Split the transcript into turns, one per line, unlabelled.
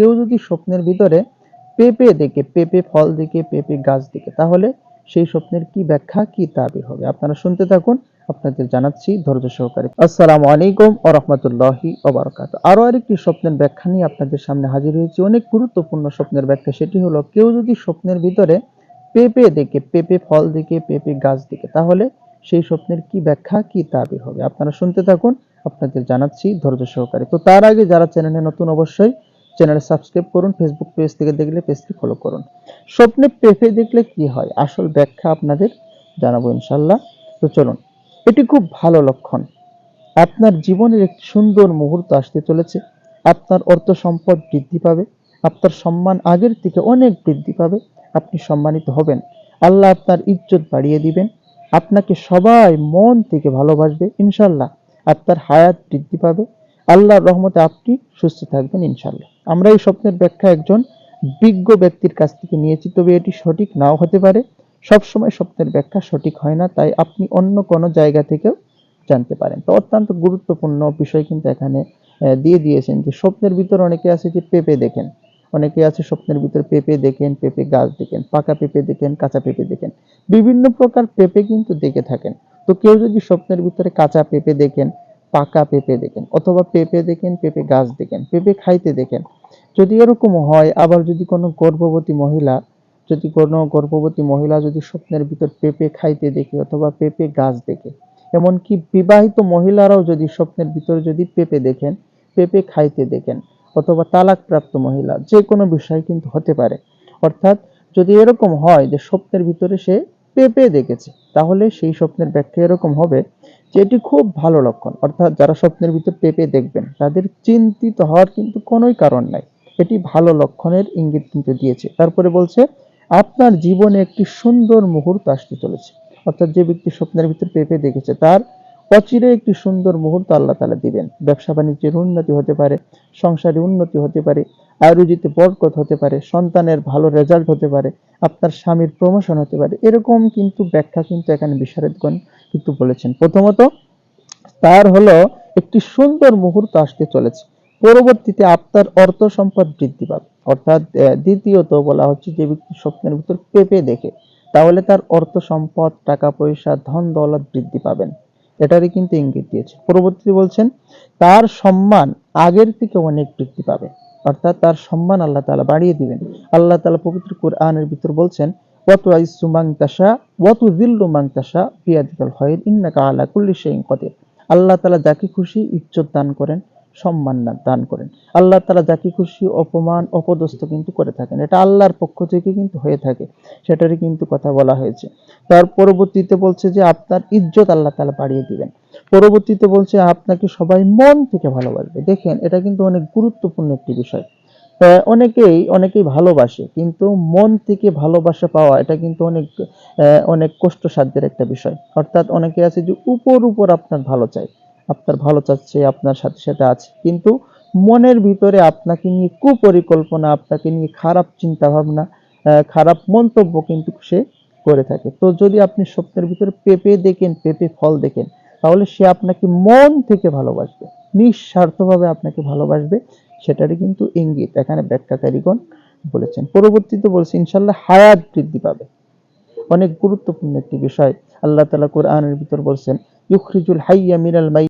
কেউ যদি স্বপ্নের ভিতরে পেঁপে দেখে, পেঁপে ফল দেখে, পেঁপে গাছ দেখে, তাহলে সেই স্বপ্নের কি ব্যাখ্যা, কি তাবির হবে? আপনারা শুনতে থাকুন, আপনাদের জানাচ্ছি ধৈর্য সহকারে। আসসালামু আলাইকুম ও রহমতুল্লাহি ওবরাকাত আরও আরেকটি স্বপ্নের ব্যাখ্যা নিয়ে আপনাদের সামনে হাজির হয়েছি। অনেক গুরুত্বপূর্ণ স্বপ্নের ব্যাখ্যা সেটি হলো, কেউ যদি স্বপ্নের ভিতরে পেঁপে দেখে, পেঁপে ফল দেখে, পেঁপে গাছ দেখে, তাহলে সেই স্বপ্নের কি ব্যাখ্যা, কি তাবির হবে? আপনারা শুনতে থাকুন, আপনাদের জানাচ্ছি ধৈর্য সহকারে। তো তার আগে যারা চ্যানেলে নতুন, অবশ্যই চ্যানেলে সাবস্ক্রাইব করুন ফেসবুক পেজ থেকে দেখলে পেজটি ফলো করুন। স্বপ্নে পেঁপে দেখলে কি হয়? আসল ব্যাখ্যা আপনাদের জানাব ইনশাল্লাহ তো চলুন, এটি খুব ভালো লক্ষণ। আপনার জীবনের একটি সুন্দর মুহূর্ত আসতে চলেছে। আপনার অর্থ সম্পদ বৃদ্ধি পাবে। আপনার সম্মান আগের থেকে অনেক বৃদ্ধি পাবে। আপনি সম্মানিত হবেন। আল্লাহ আপনার ইজ্জত বাড়িয়ে দিবেন। আপনাকে সবাই মন থেকে ভালোবাসবে ইনশাল্লাহ আপনার হায়াত বৃদ্ধি পাবে। আল্লাহর রহমতে আপনি সুস্থ থাকবেন ইনশাল্লাহ আমরা এই স্বপ্নের ব্যাখ্যা একজন বিজ্ঞ ব্যক্তির কাছ থেকে নিয়েছি, তবে এটি সঠিক নাও হতে পারে। সবসময় স্বপ্নের ব্যাখ্যা সঠিক হয় না, তাই আপনি অন্য কোনো জায়গা থেকেও জানতে পারেন। তো অত্যন্ত গুরুত্বপূর্ণ বিষয় কিন্তু এখানে দিয়ে দিয়েছেন যে স্বপ্নের ভিতর অনেকে আছে যে পেঁপে দেখেন। অনেকে আছে স্বপ্নের ভিতর পেঁপে দেখেন, পেঁপে গাছ দেখেন, পাকা পেঁপে দেখেন, কাঁচা পেঁপে দেখেন। বিভিন্ন প্রকার পেঁপে কিন্তু দেখে থাকেন। তো কেউ যদি স্বপ্নের ভিতরে কাঁচা পেঁপে দেখেন পাকা পেঁপে দেখেন, অথবা পেঁপে দেখেন, পেঁপে গাছ দেখেন, পেঁপে খাইতে দেখেন। যদি এরকম হয়, আবার যদি কোনো গর্ভবতী মহিলা, যদি কোনো গর্ভবতী মহিলা যদি স্বপ্নের ভিতর পেঁপে খাইতে দেখে অথবা পেঁপে গাছ দেখে, এমনকি বিবাহিত মহিলারাও যদি স্বপ্নের ভিতরে যদি পেঁপে দেখেন, পেঁপে খাইতে দেখেন, অথবা তালাকপ্রাপ্ত মহিলা, যে কোনো বিষয় কিন্তু হতে পারে। অর্থাৎ যদি এরকম হয় যে স্বপ্নের ভিতরে সে পেঁপে দেখেছে, তাহলে সেই স্বপ্নের ব্যাখ্যা এরকম হবে যে এটি খুব ভালো লক্ষণ। অর্থাৎ যারা স্বপ্নের ভিতর পেপে দেখবেন, তাদের চিন্তিত হওয়ার কিন্তু কোনোই কারণ নাই। এটি ভালো লক্ষণের ইঙ্গিত কিন্তু দিয়েছে। তারপরে বলছে, আপনার জীবনে একটি সুন্দর মুহূর্ত আসতে চলেছে। অর্থাৎ যে ব্যক্তি স্বপ্নের ভিতর পেপে দেখেছে, তার অচিরে একটি সুন্দর মুহূর্ত আল্লাহ তালা দিবেন। ব্যবসা বাণিজ্যের উন্নতি হতে পারে, সংসারে উন্নতি হতে পারে আয়োজিতে বরকত হতে পারে, সন্তানের ভালো রেজাল্ট হতে পারে, আপনার স্বামীর প্রমোশন হতে পারে। এরকম কিন্তু ব্যাখ্যা কিন্তু এখানে বিশারদগণ কিন্তু বলেছেন। প্রথমত, তার হলো একটি সুন্দর মুহূর্ত আসতে চলেছে। পরবর্তীতে আপনার অর্থ সম্পদ বৃদ্ধি পাবে। অর্থাৎ দ্বিতীয়ত বলা হচ্ছে যে ব্যক্তি স্বপ্নের ভিতর পেঁপে দেখে। তাহলে তার অর্থ সম্পদ, টাকা পয়সা ধন দৌলত বৃদ্ধি পাবেন। এটারই কিন্তু ইঙ্গিত দিয়েছে। পরবর্তীতে বলছেন, তার সম্মান আগের থেকে অনেক বৃদ্ধি পাবে। অর্থাৎ তার সম্মান আল্লাহ তালা বাড়িয়ে দিবেন। আল্লাহ তালা পবিত্র কোরআনের ভিতর বলছেন ওয়াতু আইসু মাংতাসা ওয়াতু দিল্লু মাংতাসা বিয়াদিকাল খায়র, ইন্নাকা আলা কুল্লি শাইইন কদের। আল্লাহ তালা যাকে খুশি ইজ্জত দান করেন সম্মান দান করেন। আল্লাহ তাআলা যাকে খুশি অপমান অপদস্থ কিন্তু করে থাকেন। এটা আল্লাহর পক্ষ থেকে কিন্তু হয়ে থাকে। সেটারই কিন্তু কথা বলা হয়েছে। তার পরবর্তীতে বলছে যে আপনার ইজ্জত আল্লাহ তাআলা বাড়িয়ে দিবেন। পরবর্তীতে বলছে আপনাকে সবাই মন থেকে ভালোবাসবে। দেখেন এটা কিন্তু অনেক গুরুত্বপূর্ণ একটি বিষয়। আহ, অনেকেই অনেকেই ভালোবাসে কিন্তু মন থেকে ভালোবাসা পাওয়া এটা কিন্তু অনেক অনেক কষ্টসাধ্যের একটা বিষয়। অর্থাৎ অনেকে আছে যে উপর উপর আপনার ভালো চাই আপনার ভালো চাচ্ছে আপনার সাথে সাথে আছে। কিন্তু মনের ভিতরে আপনাকে নিয়ে কুপরিকল্পনা, আপনাকে নিয়ে খারাপ চিন্তা ভাবনা খারাপ মন্তব্য কিন্তু সে করে থাকে। তো যদি আপনি স্বপ্নের ভিতরে পেঁপে দেখেন, পেঁপে ফল দেখেন, তাহলে সে আপনাকে মন থেকে ভালোবাসবে। নিঃস্বার্থভাবে আপনাকে ভালোবাসবে, সেটারই কিন্তু ইঙ্গিত, এখানে ব্যাখ্যাকারীগণ বলেছেন। পরবর্তীতে বলছে ইনশাল্লাহ হায়াত বৃদ্ধি পাবে। অনেক গুরুত্বপূর্ণ একটি বিষয়, আল্লাহ তালা কোরআনের ভিতর বলছেন, ইউখরিজুল হাইয়া মিনাল মাই